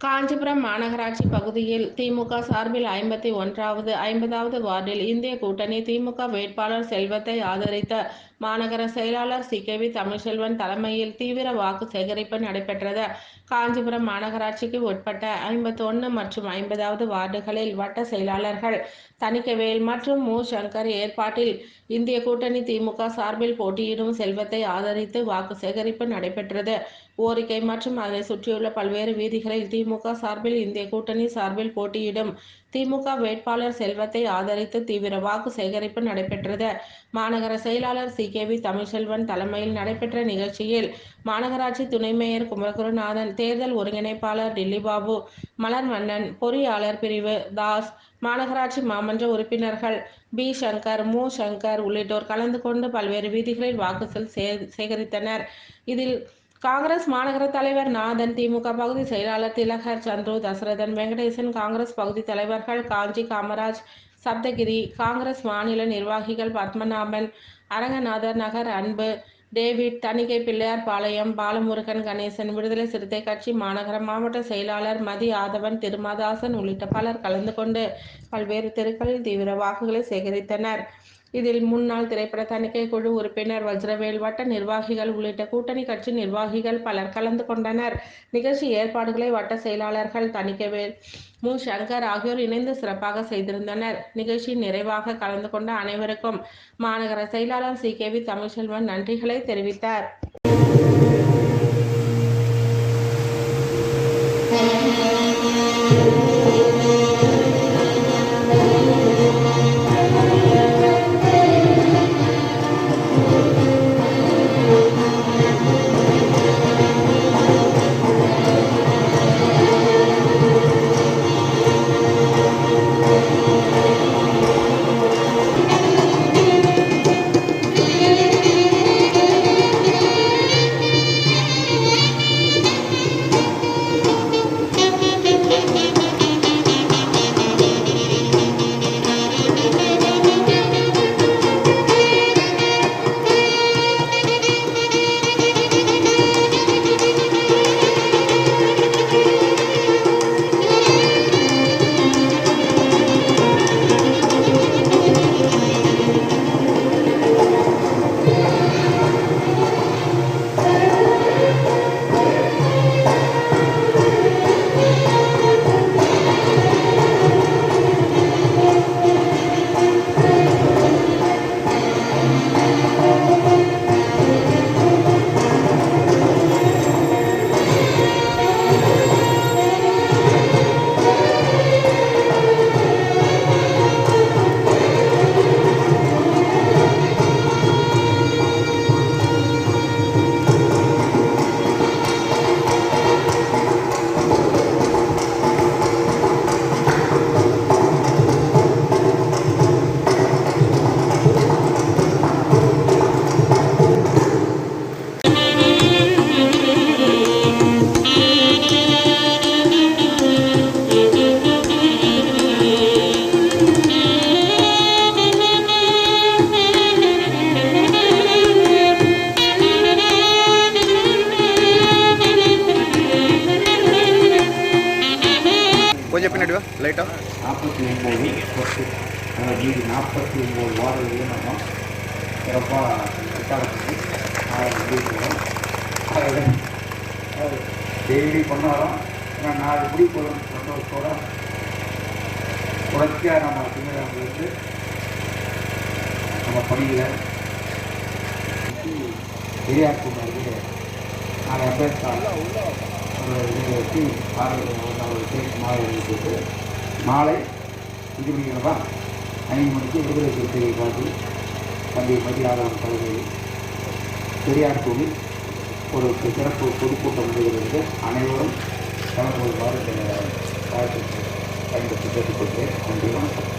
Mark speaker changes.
Speaker 1: காஞ்சிபுரம் மாநகராட்சி பகுதியில் திமுக சார்பில் ஐம்பத்தி ஒன்றாவது ஐம்பதாவது வார்டில் இந்திய கூட்டணி திமுக வேட்பாளர் செல்வத்தை ஆதரித்த மாநகர செயலாளர் சி. கே. வி. தமிழ்செல்வன் தலைமையில் தீவிர வாக்கு சேகரிப்பு நடைபெற்றது. காஞ்சிபுரம் மாநகராட்சிக்கு உட்பட்ட ஐம்பத்தொன்னு மற்றும் ஐம்பதாவது வார்டுகளில் வட்ட செயலாளர்கள் தணிக்கவேல் மற்றும் மு. சங்கர் ஏற்பாட்டில் இந்திய கூட்டணி திமுக சார்பில் போட்டியிடும் செல்வத்தை ஆதரித்து வாக்கு சேகரிப்பு நடைபெற்றது. ஓரிக்கை மற்றும் அதனை சுற்றியுள்ள பல்வேறு வீதிகளில் திமுக சார்பில் இந்திய கூட்டணி சார்பில் போட்டியிடும் திமுக வேட்பாளர் செல்வத்தை ஆதரித்து தீவிர வாக்கு சேகரிப்பு நடைபெற்றது. மாநகர செயலாளர் சி. கே. வி. தமிழ்செல்வன் தலைமையில் நடைபெற்ற நிகழ்ச்சியில் மாநகராட்சி துணை மேயர் குமரகுருநாதன் தேர்தல் ஒருங்கிணைப்பாளர் டில்லிபாபு மலர்வண்ணன் பொறியாளர் பிரிவு தாஸ் மாநகராட்சி மாமன்ற உறுப்பினர்கள் பி. சங்கர் மு. சங்கர் உள்ளிட்டோர் கலந்து கொண்டு பல்வேறு வீதிகளில் வாக்குகள் சேகரித்தனர். இதில் காங்கிரஸ் மாநகர தலைவர் நாதன் திமுக பகுதி செயலாளர் திலகர் சந்துரு தசரதன் வெங்கடேசன் காங்கிரஸ் பகுதி தலைவர்கள் காஞ்சி காமராஜ் சப்தகிரி காங்கிரஸ் மாநில நிர்வாகிகள் பத்மநாபன் அரங்கநாதர் நகர் அன்பு டேவிட் தணிகை பிள்ளையார் பாளையம் பாலமுருகன் கணேசன் விடுதலை சிறுத்தை கட்சி மாநகர மாவட்ட செயலாளர் மதி ஆதவன் திருமாதாசன் உள்ளிட்ட பலர் கலந்து கொண்டு பல்வேறு தெருக்களில் தீவிர வாக்குகளை சேகரித்தனர். இதில் முன்னாள் திரைப்பட தணிக்கை குழு உறுப்பினர் வஜ்ரவேல் வட்ட நிர்வாகிகள் உள்ளிட்ட கூட்டணி கட்சி நிர்வாகிகள் பலர் கலந்து கொண்டனர். நிகழ்ச்சி ஏற்பாடுகளை வட்ட செயலாளர்கள் தணிக்கவேல் மு. சங்கர் ஆகியோர் இணைந்து சிறப்பாக செய்திருந்தனர். நிகழ்ச்சியின் நிறைவாக கலந்து கொண்ட அனைவருக்கும் மாநகர செயலாளர் சி. கே. வி. தமிழ்செல்வன் நன்றிகளை தெரிவித்தார்.
Speaker 2: கொஞ்சம் பின்னாடி வா லைட்டாக
Speaker 3: நாற்பத்தி ஒம்பது பத்து மீதி நாற்பத்தி ஒம்பது வார்டுகளையும் நம்ம சிறப்பாக டெய்லி பண்ணாலும் நான் நாலு முடி போதும் சந்தோஷத்தோட. தொடர்ச்சியாக நம்ம திங்கக்கிழமையிலேருந்து நம்ம பணியில் பெரியார் கொண்டாடு நாலு அம்பேத்கர். இதை வச்சு அவர்களுக்கு மாலை அணிவித்து மாலை இது மணிக்கு ஐந்து மணிக்கு விடுதலை சிறுத்தையை பார்த்து தம்பி மதியாளன் தலைமையில் பெரியார் கோவில் ஒரு சிறப்பு பொதுக்கூட்டம் நடைபெறுகிறது. அனைவரும் கலந்து கொள்வாறு வாழ்த்து பயன்படுத்தி கேட்டுக்கொள்கிறேன். நன்றி வணக்கம்.